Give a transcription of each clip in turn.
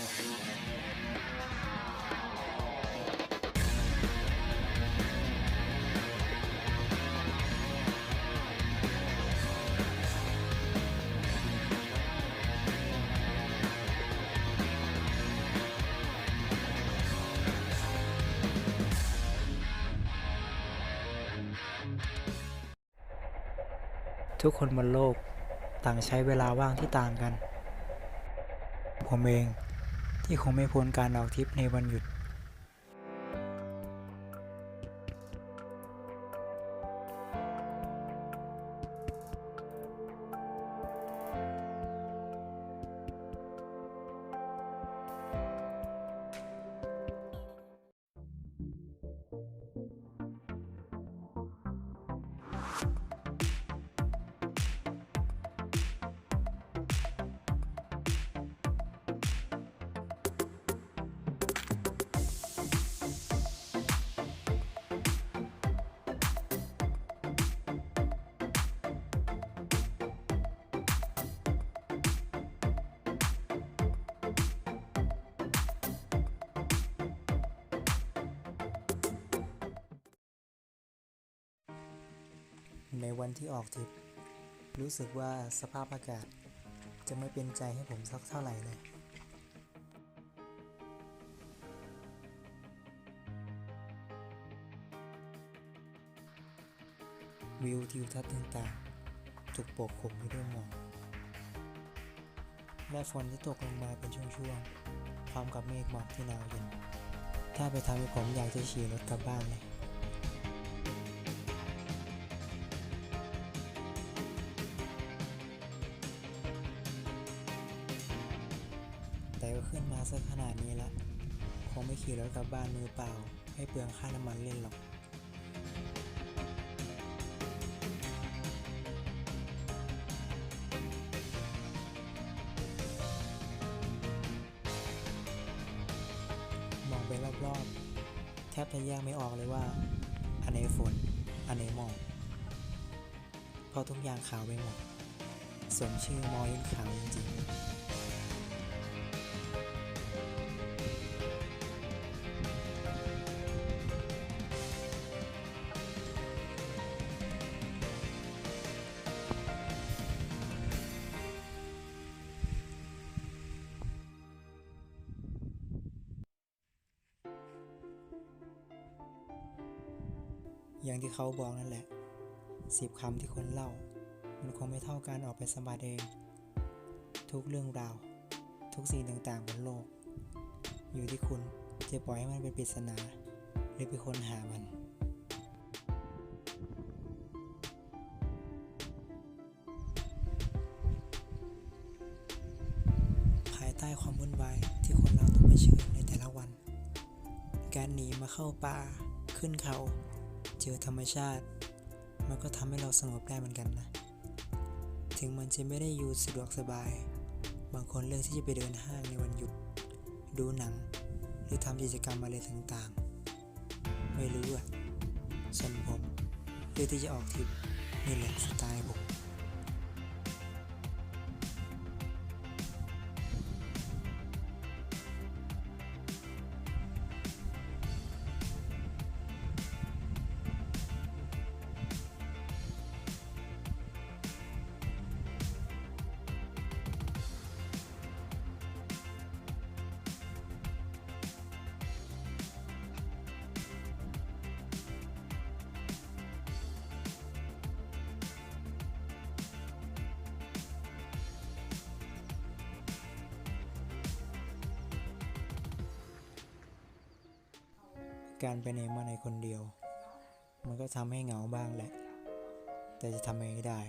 ทุกคนบนโลกต่างใช้เวลาว่างที่ต่างกัน ผมเอง ที่คงไม่พ้นการออกทริปในวันหยุด ในวันที่ออกทริป รู้สึกว่าสภาพอากาศจะไม่เป็นใจให้ผมสักเท่าไหร่เลยวิวทิวทัศน์ต่างๆถูกปกคลุมไปด้วยหมอกและฝนที่ตกลงมาเป็นช่วงๆพร้อมกับเมฆหมอกที่หนาวเย็น ถ้าไปทำให้ผมอยากจะขี่รถกลับบ้านเลย ก็ขึ้นาดนี้ละ คงไม่ขี่รถกลับบ้านมือเปล่า ให้เปลืองค่าน้ำมันเล่นหรอกมองไปรอบๆ แทบจะแยกไม่ออกเลยว่า อันไหนฝน อันไหนหมอกเพราะทุกอย่างขาวไปหมดสมชื่อมอยินขาว อย่างที่เขาบอกนั่นแหละสิบคำที่คนเล่า มันคงไม่เท่าการออกไปสมบัติเอง ทุกเรื่องราว ทุกสิ่งต่างๆบนโลก อยู่ที่คุณจะปล่อยให้มันเป็นปริศนา หรือไปค้นหามันภายใต้ความวุ่นวายที่คนเราต้องไปเผชิญในแต่ละวัน การหนีมาเข้าป่า ขึ้นเขา เจอธรรมชาติ มันก็ทำให้เราสงบได้เหมือนกันนะ ถึงมันจะไม่ได้อยู่สะดวกสบาย บางคนเลือกที่จะไปเดินห้างในวันหยุด ดูหนัง หรือทำกิจกรรมอะไรต่างๆ ไม่รู้อะส่วนผมเลือกที่จะออกทริปนี่แหละสไตล์ผม การไปไหนมาไหนคนเดียว มันก็ทำให้เหงาบ้างแหละ แต่จะทำยังไงได้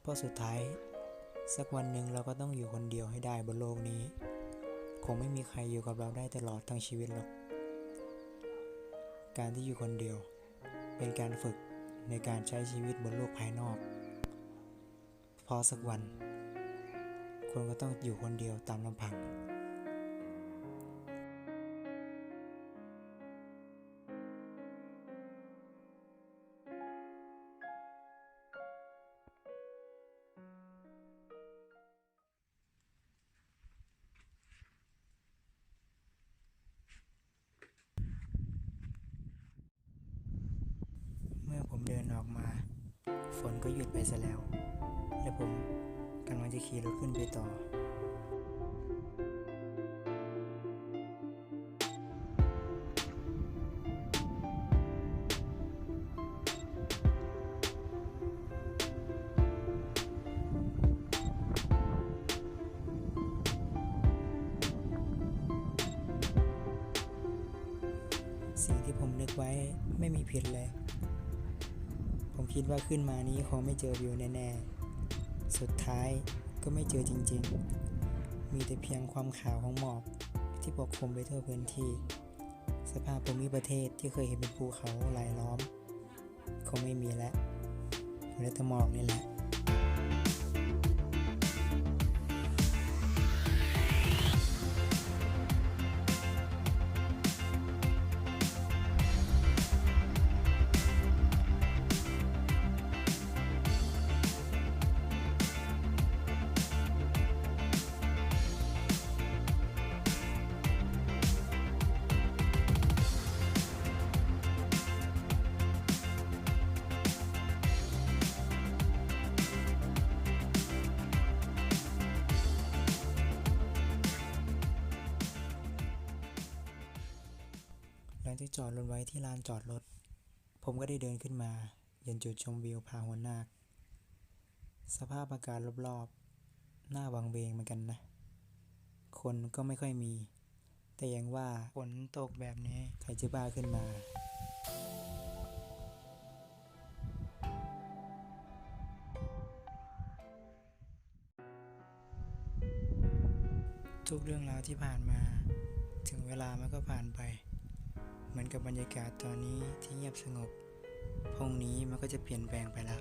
เพราะสุดท้าย สักวันหนึ่งเราก็ต้องอยู่คนเดียวให้ได้บนโลกนี้ คงไม่มีใครอยู่กับเราได้ตลอดทั้งชีวิตหรอก การที่อยู่คนเดียว เป็นการฝึกในการใช้ชีวิตบนโลกภายนอก พอสักวันคุณก็ต้องอยู่คนเดียวตามลำพัง ฝนก็หยุดไปซะแล้ว และผมกำลังจะขี่รถขึ้นไปต่อสิ่งที่ผมนึกไว้ไม่มีผิดเลย คิดว่าขึ้นมานี้คงไม่เจอวิวแน่ๆ สุดท้ายก็ไม่เจอจริงๆ มีแต่เพียงความขาวของหมอกที่ปกคลุมไปทั่วพื้นที่ สภาพภูมิประเทศที่เคยเห็นเป็นภูเขาหลายล้อม คงไม่มีแล้วเหลือแต่หมอกนี่แหละ งจากจอดรถไว้ที่ลานจอดรถ ผมก็ได้เดินขึ้นมายันจุดชมวิวผาหัวนาค สภาพอากาศรอบๆ หน้าวังเวงเหมือนกันนะ คนก็ไม่ค่อยมี แต่ยังว่าฝนตกแบบนี้ใครจะบ้าขึ้นมาทุกเรื่องราวที่ผ่านมา ถึงเวลามันก็ผ่านไป เหมือนกับบรรยากาศตอนนี้ที่เงียบสงบ พรุ่งนี้มันก็จะเปลี่ยนแปลงไปแล้ว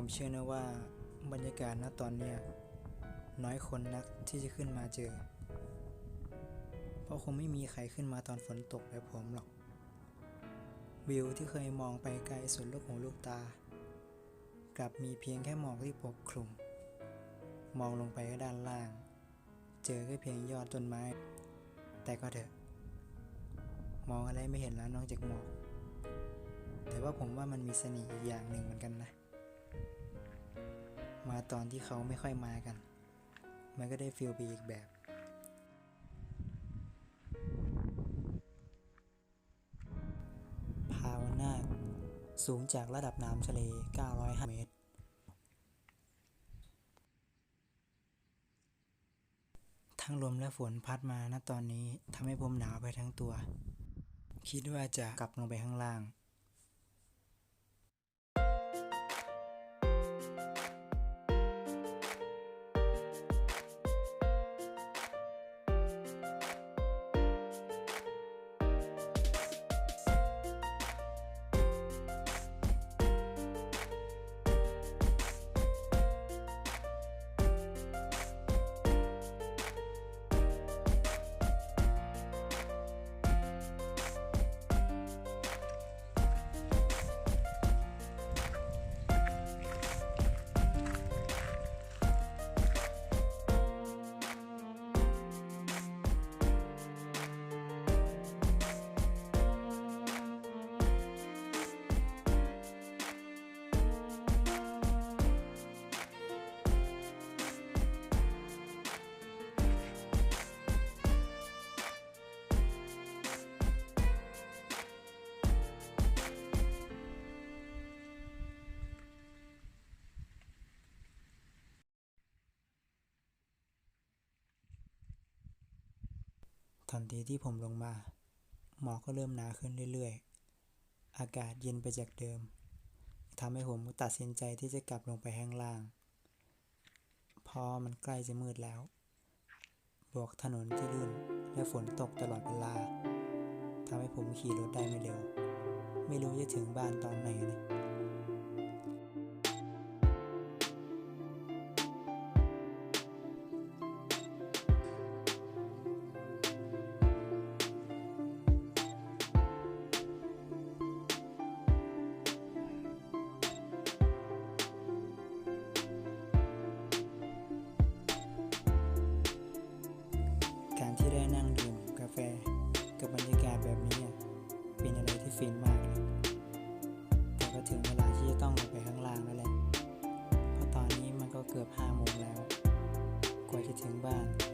ผมเชื่อนะว่าบรรยากาศณตอนเนี้ยน้อยคนนักที่จะขึ้นมาเจอ เพราะคงไม่มีใครขึ้นมาตอนฝนตกแบบผมหรอก วิวที่เคยมองไปไกลสุดลูกหูลูกตา กลับมีเพียงแค่หมอกที่ปกคลุม มองลงไปก็ด้านล่าง เจอแค่เพียงยอดต้นไม้ แต่ก็เถอะ มองอะไรไม่เห็นแล้วนอกจากหมอก แต่ว่าผมว่ามันมีเสน่ห์อีกอย่างหนึ่งเหมือนกันนะ มาตอนที่เขาไม่ค่อยมากัน มันก็ได้ฟีลไปอีกแบบพาวนาสูงจากระดับน้ำทะเล 905 เมตร ทั้งลมและฝนพัดมาณตอนนี้ทำให้ผมหนาวไปทั้งตัว คิดว่าจะกลับลงไปข้างล่าง ทันทีที่ผมลงมา หมอกก็เริ่มหนาขึ้นเรื่อยๆ อากาศเย็นไปจากเดิมทำให้ผมตัดสินใจที่จะกลับลงไปข้างล่าง พอมันใกล้จะมืดแล้ว บวกถนนที่ลื่นและฝนตกตลอดเวลาทำให้ผมขี่รถได้ไม่เร็ว ไม่รู้จะถึงบ้านตอนไหนนะ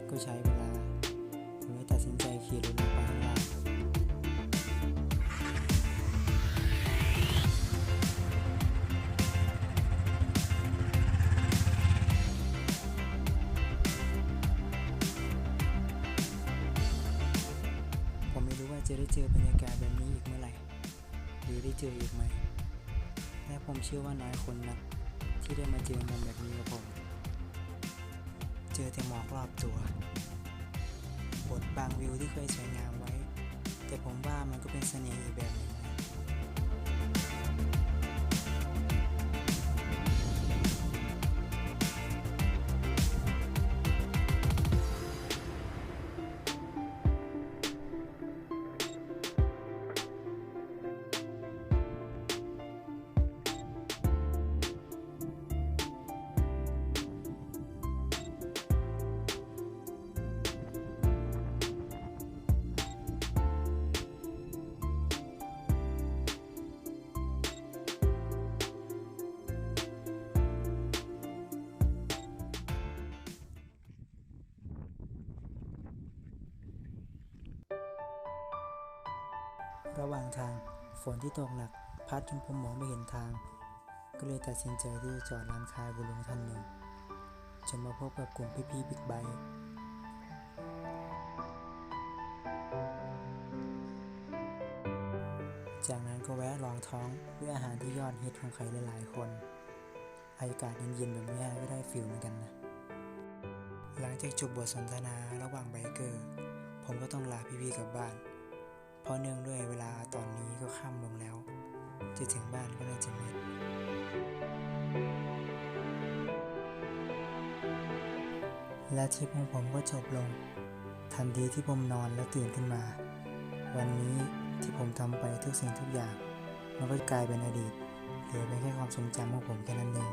ก็ใช้เวลาผมเลยตัดสินใจขี่รถลงไปข้างล่างผมไม่รู้ว่าจะได้เจอบรรยากาศแบบนี้อีกเมื่อไหร่ หรือได้เจออีกไหม และผมเชื่อว่าน้อยคนนักที่ได้มาเจอมันแบบนี้กับผม เจอแต่หมอกรอบตัวบดบางวิวที่เคยสวยงามไว้ แต่ผมว่ามันก็เป็นเสน่ห์อีกแบบหนึ่ง ระหว่างทางฝนที่ตกหนัก พัดจนผมมองไม่เห็นทาง ก็เลยตัดสินใจที่จะจอดร้านค้าบุลุงท่านหนึ่งจนมาพบกับกลุ่มพี่ๆบิ๊กไบค์จากนั้นก็แวะลองท้องด้วยอาหารที่ยอดฮิตของใครหลายๆคน อากาศเย็นๆแบบนี้ก็ได้ฟิลเหมือนกันนะ หลังจากจบบทสนทนาระหว่างไบเกอร์ ผมก็ต้องลาพี่ๆกลับบ้าน เพราะเนื่องด้วยเวลาตอนนี้ก็ค่ำลงแล้ว จะถึงบ้านก็น่าจะมืดและทริปของผมก็จบลง ทันทีที่ผมนอนและตื่นขึ้นมา วันนี้ที่ผมทำไปทุกสิ่งทุกอย่าง มันก็กลายเป็นอดีตเหลือเป็นแค่ความทรงจำของผมแค่นั้นเอง